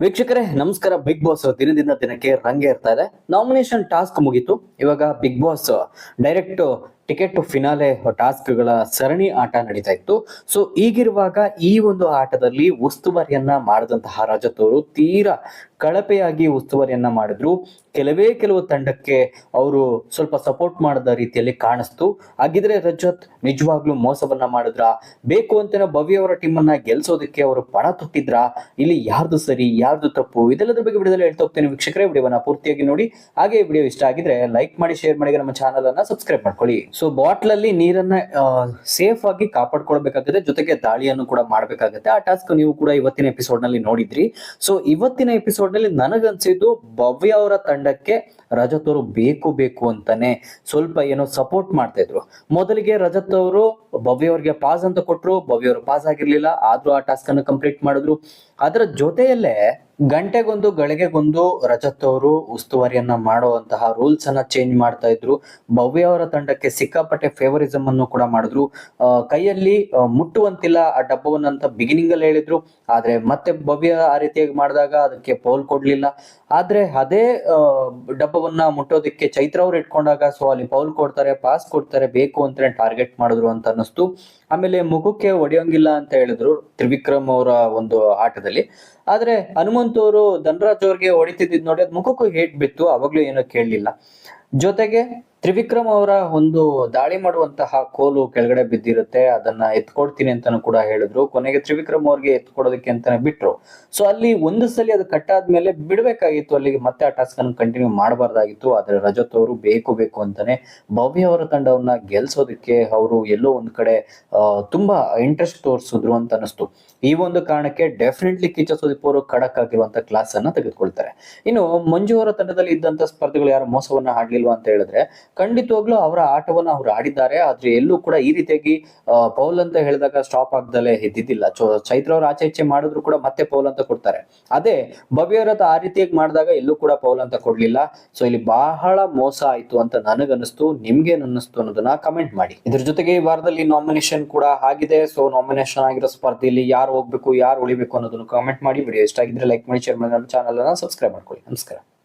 ವೀಕ್ಷಕರೇ, ನಮಸ್ಕಾರ. Big boss ದಿನದಿಂದ ದಿನಕ್ಕೆ ರಂಗೆ ಇರ್ತಾ ಇದೆ. ನಾಮಿನೇಷನ್ ಟಾಸ್ಕ್ ಮುಗೀತು. ಇವಾಗ Big Boss direct ticket finale ಟಾಸ್ಕ್ಗಳ ಸರಣಿ ಆಟ ನಡೀತಾ ಇತ್ತು. ಸೊ ಈಗಿರುವಾಗ ಈ ಒಂದು ಆಟದಲ್ಲಿ ಉಸ್ತುವಾರಿಯನ್ನ ಮಾಡಿದಂತಹ ರಜತ್ ಅವರು ತೀರಾ ಕಳಪೆಯಾಗಿ ಉಸ್ತುವಾರಿಯನ್ನ ಮಾಡಿದ್ರು. ಕೆಲವೇ ಕೆಲವು ತಂಡಕ್ಕೆ ಅವರು ಸ್ವಲ್ಪ ಸಪೋರ್ಟ್ ಮಾಡದ ರೀತಿಯಲ್ಲಿ ಕಾಣಿಸ್ತು. ಹಾಗಿದ್ರೆ ರಜತ್ ನಿಜವಾಗ್ಲೂ ಮೋಸವನ್ನ ಮಾಡಿದ್ರ? ಬೇಕು ಅಂತ ಭವ್ಯ ಅವರ ಟೀಮ್ ಅನ್ನ ಗೆಲ್ಸೋದಕ್ಕೆ ಅವರು ಪಣ ತೊಟ್ಟಿದ್ರ? ಇಲ್ಲಿ ಯಾರ್ದು ಸರಿ, ಯಾರ್ದು ತಪ್ಪು? ಇದೆಲ್ಲದ್ರ ಬಗ್ಗೆ ವಿಡಿಯೋದಲ್ಲಿ ಹೇಳ್ತಾ ಹೋಗ್ತೇನೆ ವೀಕ್ಷಕರೇ. ವಿಡಿಯೋವನ್ನ ಪೂರ್ತಿಯಾಗಿ ನೋಡಿ. ಹಾಗೆ ವಿಡಿಯೋ ಇಷ್ಟ ಆಗಿದ್ರೆ ಲೈಕ್ ಮಾಡಿ ಶೇರ್ ಮಾಡಿ ನಮ್ಮ ಚಾನಲ್ ಅನ್ನ ಸಬ್ಸ್ಕ್ರೈಬ್ ಮಾಡ್ಕೊಳ್ಳಿ. ಸೊ ಬಾಟ್ಲ್ ಅಲ್ಲಿ ನೀರನ್ನ ಸೇಫ್ ಆಗಿ ಕಾಪಾಡ್ಕೊಳ್ಬೇಕಾಗುತ್ತೆ. ಜೊತೆಗೆ ದಾಳಿಯನ್ನು ಕೂಡ ಮಾಡ್ಬೇಕಾಗುತ್ತೆ. ಆ ಟಾಸ್ಕ್ ನೀವು ಕೂಡ ಇವತ್ತಿನ ಎಪಿಸೋಡ್ನಲ್ಲಿ ನೋಡಿದ್ರಿ. ಸೊ ಇವತ್ತಿನ ಎಪಿಸೋಡ್ ನಲ್ಲಿ ನನಗನ್ಸಿದ್ದು ಭವ್ಯ ಅವರ ತಂಡಕ್ಕೆ ರಜತ್ ಅವರು ಬೇಕು ಬೇಕು ಅಂತಾನೆ ಸ್ವಲ್ಪ ಏನೋ ಸಪೋರ್ಟ್ ಮಾಡ್ತಾ ಇದ್ರು. ಮೊದಲಿಗೆ ರಜತ್ ಅವರು ಭವ್ಯ ಅವ್ರಿಗೆ ಪಾಸ್ ಅಂತ ಕೊಟ್ರು, ಭವ್ಯ ಅವರು ಪಾಸ್ ಆಗಿರ್ಲಿಲ್ಲ, ಆದ್ರೂ ಆ ಟಾಸ್ಕ್ ಅನ್ನು ಕಂಪ್ಲೀಟ್ ಮಾಡಿದ್ರು. ಅದರ ಜೊತೆಯಲ್ಲೇ ಗಂಟೆಗೊಂದು, ಗಳಿಗೆಗೊಂದು ರಜತ್ ಅವರು ಉಸ್ತುವಾರಿಯನ್ನ ಮಾಡುವಂತಹ ರೂಲ್ಸ್ ಅನ್ನ ಚೇಂಜ್ ಮಾಡ್ತಾ ಇದ್ರು. ಭವ್ಯ ಅವರ ತಂಡಕ್ಕೆ ಸಿಕ್ಕಾಪಟ್ಟೆ ಫೇವರಿಸಮ್ ಅನ್ನು ಕೂಡ ಮಾಡಿದ್ರು. ಕೈಯಲ್ಲಿ ಮುಟ್ಟುವಂತಿಲ್ಲ ಆ ಡಬ್ಬವನ್ನಂತ ಬಿಗಿನಿಂಗ್ ಅಲ್ಲಿ ಹೇಳಿದ್ರು. ಆದ್ರೆ ಮತ್ತೆ ಭವ್ಯ ಆ ರೀತಿಯಾಗಿ ಮಾಡಿದಾಗ ಅದಕ್ಕೆ ಪೌಲ್ ಕೊಡ್ಲಿಲ್ಲ. ಆದ್ರೆ ಅದೇ ಡಬ್ಬವನ್ನ ಮುಟ್ಟೋದಕ್ಕೆ ಚೈತ್ರ ಅವ್ರು ಇಟ್ಕೊಂಡಾಗ ಸೊ ಅಲ್ಲಿ ಪೌಲ್ ಕೊಡ್ತಾರೆ ಪಾಸ್ ಕೊಡ್ತಾರೆ, ಬೇಕು ಅಂತ ಟಾರ್ಗೆಟ್ ಮಾಡಿದ್ರು ಅಂತ ಅನ್ನಿಸ್ತು. ಆಮೇಲೆ ಮುಖಕ್ಕೆ ಒಡೆಯೋಂಗಿಲ್ಲ ಅಂತ ಹೇಳಿದ್ರು ತ್ರಿವಿಕ್ರಮ್ ಅವರ ಒಂದು ಆಟದಲ್ಲಿ. ಆದ್ರೆ ಹನುಮಂತ ಅವರು ಧನರಾಜ್ ಅವ್ರಿಗೆ ಹೊಡಿತಿದ್ ನೋಡಿ ಅದ್ ಮುಖಕ್ಕೂ ಹೇಟ್ ಬಿತ್ತು, ಅವಾಗ್ಲೂ ಏನೋ ಕೇಳಲಿಲ್ಲ. ಜೊತೆಗೆ ತ್ರಿವಿಕ್ರಮ್ ಅವರ ಒಂದು ದಾಳಿ ಮಾಡುವಂತಹ ಕೋಲು ಕೆಳಗಡೆ ಬಿದ್ದಿರುತ್ತೆ, ಅದನ್ನ ಎತ್ಕೊಡ್ತೀನಿ ಅಂತಾನು ಕೂಡ ಹೇಳಿದ್ರು. ಕೊನೆಗೆ ತ್ರಿವಿಕ್ರಮ್ ಅವ್ರಿಗೆ ಎತ್ಕೊಡೋದಕ್ಕೆ ಅಂತಾನೆ ಬಿಟ್ರು. ಸೊ ಅಲ್ಲಿ ಒಂದು ಸಲ ಅದು ಕಟ್ಟಾದ್ಮೇಲೆ ಬಿಡ್ಬೇಕಾಗಿತ್ತು, ಅಲ್ಲಿಗೆ ಮತ್ತೆ ಆ ಟಾಸ್ಕ್ ಅನ್ನು ಕಂಟಿನ್ಯೂ ಮಾಡಬಾರ್ದಾಗಿತ್ತು. ಆದ್ರೆ ರಜತ್ ಅವರು ಬೇಕು ಬೇಕು ಅಂತಾನೆ ಭವ್ಯ ಅವರ ತಂಡವನ್ನ ಗೆಲ್ಸೋದಕ್ಕೆ ಅವರು ಎಲ್ಲೋ ಒಂದ್ ಕಡೆ ತುಂಬಾ ಇಂಟ್ರೆಸ್ಟ್ ತೋರಿಸಿದ್ರು ಅಂತ ಅನಿಸ್ತು ಈ ಒಂದು ಕಾರಣಕ್ಕೆ ಡೆಫಿನೆಟ್ಲಿ ಕಿಚ್ಚ ಸುದೀಪ್ ಅವರು ಖಡಕ್ ಆಗಿರುವಂತ ಕ್ಲಾಸ್ ಅನ್ನ ತೆಗೆದುಕೊಳ್ತಾರೆ. ಇನ್ನು ಮಂಜು ಅವರ ತಂಡದಲ್ಲಿ ಇದ್ದಂತ ಸ್ಪರ್ಧಿಗಳು ಯಾರು ಮೋಸವನ್ನ ಆಡ್ಲಿಲ್ವಾ ಅಂತ ಹೇಳಿದ್ರೆ ಖಂಡಿತವಾಗ್ಲೂ ಅವರ ಆಟವನ್ನ ಅವ್ರು ಆಡಿದ್ದಾರೆ. ಆದ್ರೆ ಎಲ್ಲೂ ಕೂಡ ಈ ರೀತಿಯಾಗಿ ಪೌಲ್ ಅಂತ ಹೇಳಿದಾಗ ಸ್ಟಾಪ್ ಆಗ್ದಲೇ ಇದ್ದಿದ್ದಿಲ್ಲ. ಚೊ- ಚೈತ್ರ ಅವರು ಆಚೆ ಈಚೆ ಮಾಡಿದ್ರು ಕೂಡ ಮತ್ತೆ ಪೌಲ್ ಅಂತ ಕೊಡ್ತಾರೆ. ಅದೇ ಭವ್ಯರಥ ಆ ರೀತಿಯಾಗಿ ಮಾಡಿದಾಗ ಎಲ್ಲೂ ಕೂಡ ಪೌಲ್ ಅಂತ ಕೊಡ್ಲಿಲ್ಲ. ಸೊ ಇಲ್ಲಿ ಬಹಳ ಮೋಸ ಆಯ್ತು ಅಂತ ನನಗನ್ನಿಸ್ತು. ನಿಮ್ಗೇನ್ ಅನ್ನಿಸ್ತು ಅನ್ನೋದನ್ನ ಕಮೆಂಟ್ ಮಾಡಿ. ಇದ್ರ ಜೊತೆಗೆ ಈ ವಾರದಲ್ಲಿ ನಾಮಿನೇಷನ್ ಕೂಡ ಆಗಿದೆ. ಸೊ ನಾಮಿನೇಷನ್ ಆಗಿರೋ ಸ್ಪರ್ಧೆಯಲ್ಲಿ ಯಾರು ಹೋಗ್ಬೇಕು, ಯಾರು ಉಳಿಬೇಕು ಅನ್ನೋದನ್ನು ಕಮೆಂಟ್ ಮಾಡಿ. ವಿಡಿಯೋ ಇಷ್ಟ ಆಗಿದ್ರೆ ಲೈಕ್ ಮಾಡಿ ಶೇರ್ ಮಾಡಿ, ನಮ್ಮ ಚಾನಲ್ ಅನ್ನ ಸಬ್ಸ್ಕ್ರೈಬ್ ಮಾಡ್ಕೊಳ್ಳಿ. ನಮಸ್ಕಾರ.